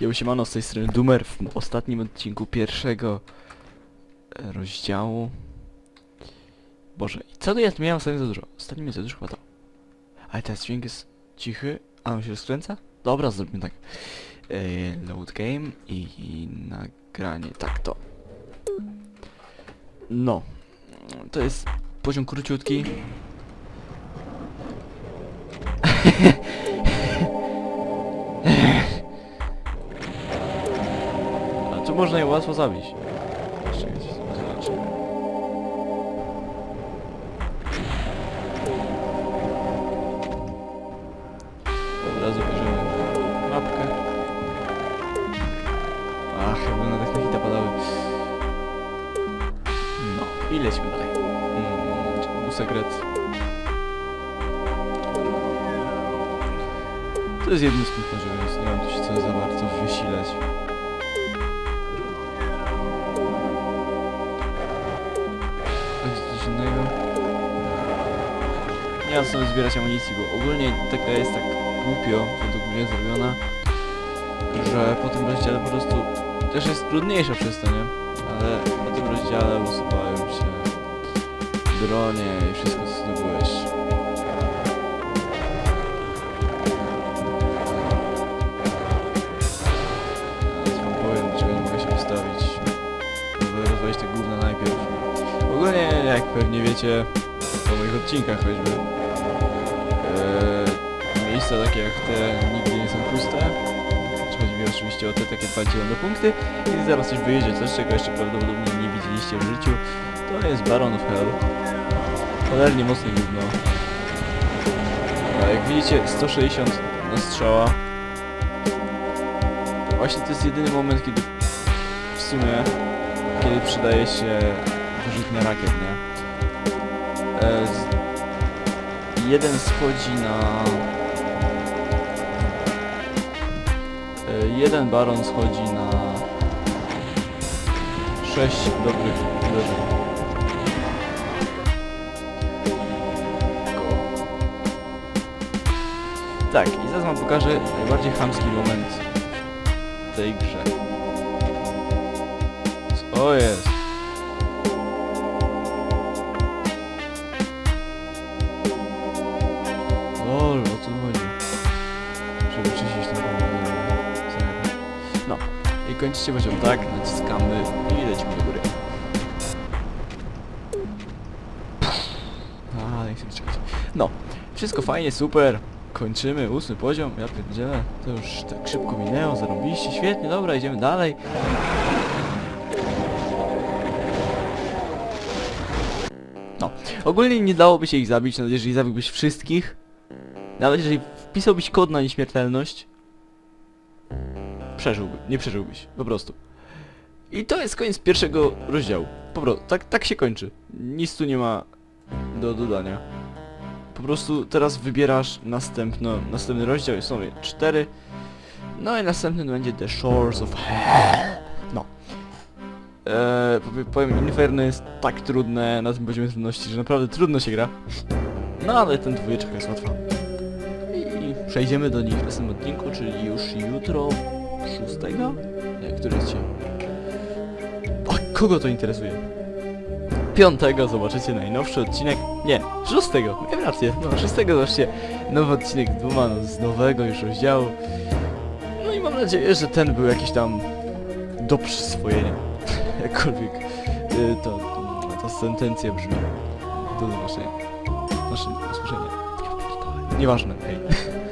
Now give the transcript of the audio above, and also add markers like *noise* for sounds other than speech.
Ja siemano, z tej strony Dumer w ostatnim odcinku pierwszego e, rozdziału. Boże, i co to tu miałem ostatnio za dużo? Ostatnio jest za dużo chyba to. Ale ten dźwięk jest cichy, a on się rozkręca? Dobra, zrobimy tak. E, load game i, i nagranie, tak to. No, to jest poziom króciutki. *laughs* tu można je łatwo zabić. Od razu bierzemy mapkę. Ach, chyba tak na hita padały. No, i lećmy dalej. Mm, sekret. To jest jeden z więc nie mam tu się co za bardzo wysilać. Mam sobie zbierać amunicji, bo ogólnie taka jest tak głupio według mnie zrobiona, że po tym rozdziale po prostu też jest trudniejsza przez to, nie? Ale po tym rozdziale usuwają się bronie i wszystko co zdobyłeś. Ogólnie, jak pewnie wiecie, po moich odcinkach choćby, miejsca takie jak te nigdy nie są puste. Chodzi mi oczywiście o te takie dwa zielone punkty. I zaraz coś wyjedzie, coś czego jeszcze prawdopodobnie nie widzieliście w życiu. To jest Baron of Hell. Cholernie mocne gówno. A jak widzicie, 160 na strzała. Właśnie to jest jedyny moment, kiedy w sumie, kiedy przydaje się wyrzutnia rakiet, nie? E, jeden schodzi na... E, jeden baron schodzi na... 6 dobrych uderzeń. Tak, i zaraz wam pokażę najbardziej chamski moment w tej grze. Co jest? I kończycie poziom tak, naciskamy i lecimy do góry. A, nie chcę strzelać. No, wszystko fajnie, super. Kończymy ósmy poziom, ja pierdzielę. To już tak szybko minęło, zarobiliście, świetnie, dobra, idziemy dalej. No, ogólnie nie dałoby się ich zabić, nawet jeżeli zabiłbyś wszystkich. Nawet jeżeli wpisałbyś kod na nieśmiertelność, przeżyłby, nie przeżyłbyś, po prostu. I to jest koniec pierwszego rozdziału. Po prostu, tak, tak się kończy. Nic tu nie ma do dodania. Po prostu teraz wybierasz następno, następny rozdział, są je cztery. No i następny będzie The Shores of Hell. No. Eee, powie- powiem, Inferno jest tak trudne na tym poziomie trudności, że naprawdę trudno się gra. No ale ten dwójeczek jest łatwa. I przejdziemy do nich w następnym odcinku, czyli już jutro, szóstego? Nie, który jest dzisiaj? Kogo to interesuje? Piątego zobaczycie najnowszy odcinek. Nie, szóstego, miałem rację. No, szóstego zobaczcie nowy odcinek Duma no, z nowego już rozdziału. No i mam nadzieję, że ten był jakiś tam do przyswojenia. *laughs* Jakkolwiek y, to, ta sentencja brzmi. Do zobaczenia. Znaczy, usłyszenia. Nieważne, hej. *laughs*